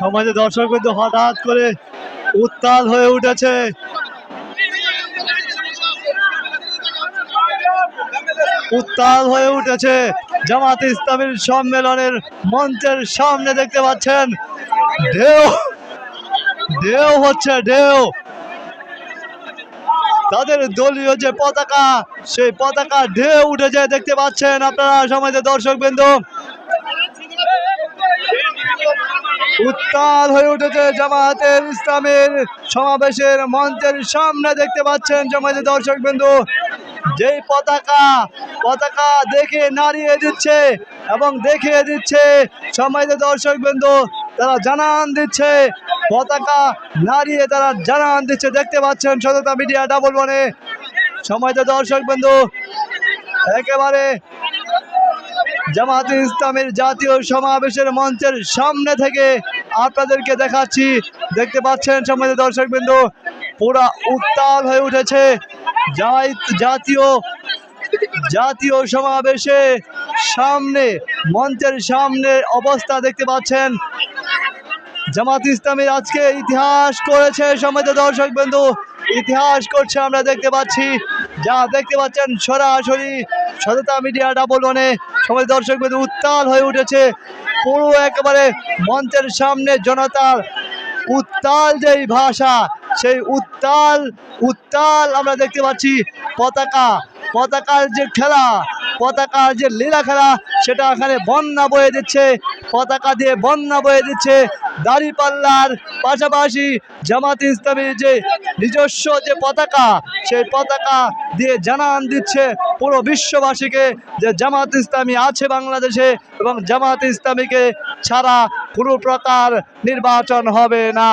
সমাজে দর্শক কিন্তু হঠাৎ করে উত্তাল হয়ে উঠেছে। উত্তাল হয়ে উঠেছে জামাত ইসলামীর সম্মেলনের মঞ্চের সামনে দেখতে পাচ্ছেন। ঢেউ ঢেউ হচ্ছে ঢেউ। তাদের দলীয় যে পতাকা, সেই পতাকা ঢেউ উঠেছে, দেখতে পাচ্ছেন আপনারা সমাজের দর্শক বিন্দু উত্তাল হয়ে উঠেছে জামাতের ইসলামের সমাবেশের মঞ্চের সামনে দেখতে পাচ্ছেন সমাজের দর্শক বিন্দু। যেই পতাকা পতাকা দেখে নাড়িয়ে দিচ্ছে এবং দেখিয়ে দিচ্ছে সমাজের দর্শক বিন্দু। তারা জানান দিচ্ছে, পতাকা নাড়িয়ে তারা জানান দিচ্ছে। দেখতে পাচ্ছেন সততা মিডিয়া ডাবল ওয়ানে। সমাজের দর্শক বিন্দু, একেবারে জামাত ইসলামের জাতীয় সমাবেশের মঞ্চের সামনে থেকে আপনাদেরকে দেখাচ্ছি। দেখতে পাচ্ছেন সমাজের দর্শক বিন্দু পুরা উত্তাল হয়ে উঠেছে জাতীয় জাতীয় সমাবেশে সামনে, মঞ্চের সামনে অবস্থা দেখতে পাচ্ছেন। জামাত ইসলামের আজকে ইতিহাস করেছে সমাজের দর্শক বিন্দু ইতিহাস করছে আমরা দেখতে পাচ্ছি। যা দেখতে পাচ্ছেন সরাসরি সততা মিডিয়া ডাবল ওয়ানে। সবাই দর্শক উত্তাল হয়ে উঠেছে। পুরো একেবারে মঞ্চের সামনে জনতার উত্তাল যেই ভাষা, সেই উত্তাল উত্তাল আমরা দেখতে পাচ্ছি। পতাকা, পতাকার যে খেলা পতাকার যে লীলা খেলা, সেটা এখানে বন্যা বয়ে দিচ্ছে, পতাকা দিয়ে বন্যা বয়ে দিচ্ছে দাড়ি পাল্লার পাশাপাশি জামাত ইসলামীর যে নিজস্ব যে পতাকা, সেই পতাকা দিয়ে জানান দিচ্ছে পুরো বিশ্ববাসীকে যে জামাত ইসলামী আছে বাংলাদেশে এবং জামাত ইসলামীকে ছাড়া কোনো প্রকার নির্বাচন হবে না।